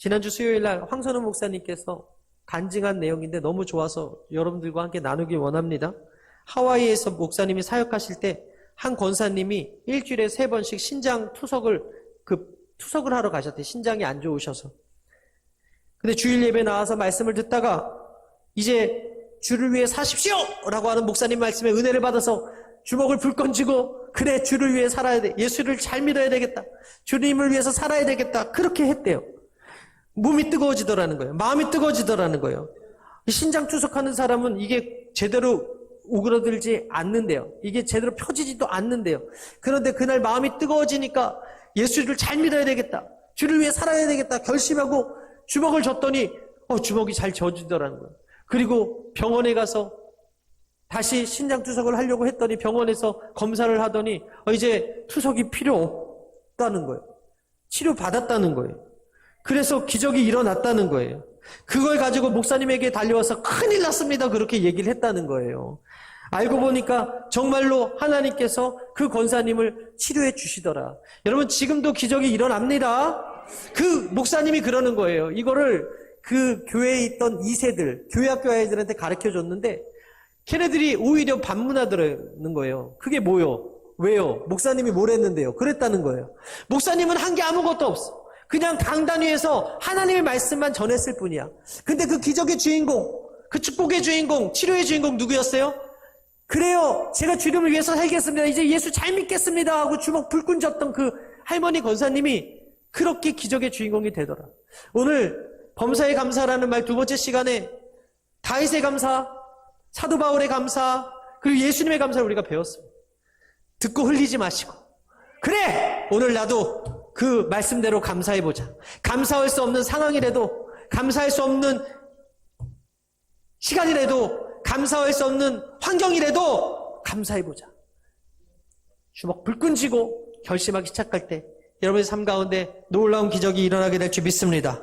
지난주 수요일 날 황선우 목사님께서 간증한 내용인데 너무 좋아서 여러분들과 함께 나누기 원합니다. 하와이에서 목사님이 사역하실 때 한 권사님이 일주일에 세 번씩 신장 투석을 그 투석을 하러 가셨대요. 신장이 안 좋으셔서. 근데 주일 예배 나와서 말씀을 듣다가 이제 주를 위해 사십시오! 라고 하는 목사님 말씀에 은혜를 받아서 주먹을 불끈 쥐고 그래 주를 위해 살아야 돼. 예수를 잘 믿어야 되겠다. 주님을 위해서 살아야 되겠다. 그렇게 했대요. 몸이 뜨거워지더라는 거예요. 마음이 뜨거워지더라는 거예요. 이 신장 투석하는 사람은 이게 제대로 오그러들지 않는데요. 이게 제대로 펴지지도 않는데요. 그런데 그날 마음이 뜨거워지니까 예수를 잘 믿어야 되겠다. 주를 위해 살아야 되겠다. 결심하고 주먹을 줬더니 어, 주먹이 잘 져지더라는 거예요. 그리고 병원에 가서 다시 신장 투석을 하려고 했더니 병원에서 검사를 하더니 어, 이제 투석이 필요 없다는 거예요. 치료 받았다는 거예요. 그래서 기적이 일어났다는 거예요. 그걸 가지고 목사님에게 달려와서 큰일 났습니다. 그렇게 얘기를 했다는 거예요. 알고 보니까 정말로 하나님께서 그 권사님을 치료해 주시더라. 여러분 지금도 기적이 일어납니다. 그 목사님이 그러는 거예요. 이거를 그 교회에 있던 2세들, 교회 학교 아이들한테 가르쳐 줬는데 걔네들이 오히려 반문하더라는 거예요. 그게 뭐요? 왜요? 목사님이 뭘 했는데요? 그랬다는 거예요. 목사님은 한 게 아무것도 없어. 그냥 강단 위에서 하나님의 말씀만 전했을 뿐이야. 근데 그 기적의 주인공, 그 축복의 주인공, 치료의 주인공 누구였어요? 그래요. 제가 주님을 위해서 살겠습니다. 이제 예수 잘 믿겠습니다. 하고 주먹 불끈 졌던 그 할머니 권사님이 그렇게 기적의 주인공이 되더라. 오늘 범사에 감사라는 말 두 번째 시간에 다윗의 감사, 사도 바울의 감사, 그리고 예수님의 감사를 우리가 배웠습니다. 듣고 흘리지 마시고. 그래! 오늘 나도 그 말씀대로 감사해보자. 감사할 수 없는 상황이라도, 감사할 수 없는 시간이라도, 감사할 수 없는 환경이라도 감사해보자. 주먹 불끈 쥐고 결심하기 시작할 때 여러분의 삶 가운데 놀라운 기적이 일어나게 될 줄 믿습니다.